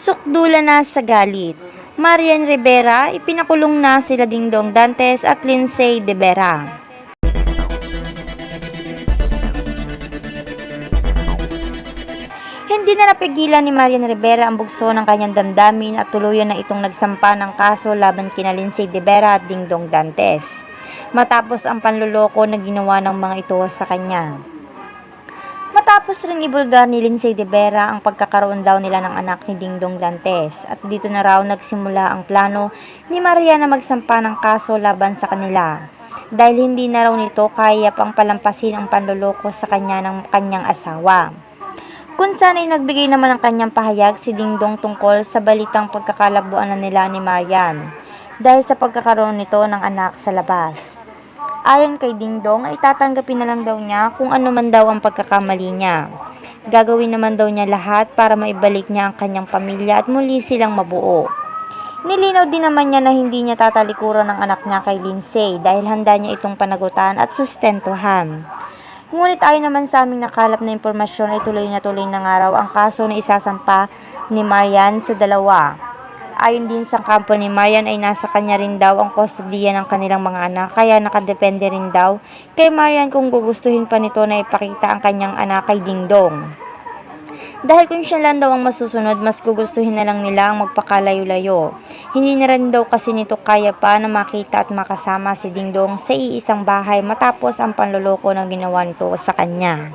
Sukdula na sa galit. Marian Rivera, ipinakulong na sila Dingdong Dantes at Lindsay De Vera. Hindi na napigilan ni Marian Rivera ang bugso ng kanyang damdamin at tuluyan na itong nagsampa ng kaso laban kina Lindsay De Vera at Dingdong Dantes. Matapos ang panluloko na ginawa ng mga ito sa kanya. Matapos rin ibulgar ni Lindsay De Vera ang pagkakaroon daw nila ng anak ni Dingdong Dantes at dito na raw nagsimula ang plano ni Maria na magsampa ng kaso laban sa kanila dahil hindi na raw nito kaya pang palampasin ang panluloko sa kanya ng kanyang asawa. Kung saan ay nagbigay naman ng kanyang pahayag si Dingdong tungkol sa balitang pagkakalabuan na nila ni Marian dahil sa pagkakaroon nito ng anak sa labas. Ayon kay Dingdong ay tatanggapin na lang daw niya kung ano man daw ang pagkakamali niya. Gagawin naman daw niya lahat para maibalik niya ang kanyang pamilya at muli silang mabuo. Nilinaw din naman niya na hindi niya tatalikuran ng anak niya kay Lindsay dahil handa niya itong panagutan at sustentuhan. Ngunit ayon naman sa aming nakalap na impormasyon ay tuloy na tuloy ng araw ang kaso na isasampa ni Marian sa dalawa. Ayon din sa kampo ni Marian ay nasa kanya rin daw ang kustodiya ng kanilang mga anak kaya nakadepende rin daw kay Marian kung gugustuhin pa nito na ipakita ang kanyang anak kay Dingdong. Dahil kung siya lang daw ang masusunod, mas gugustuhin na lang nila ang magpakalayo-layo. Hindi na rin daw kasi nito kaya pa na makita at makasama si Dingdong sa iisang bahay matapos ang panloloko na ginawa nito sa kanya.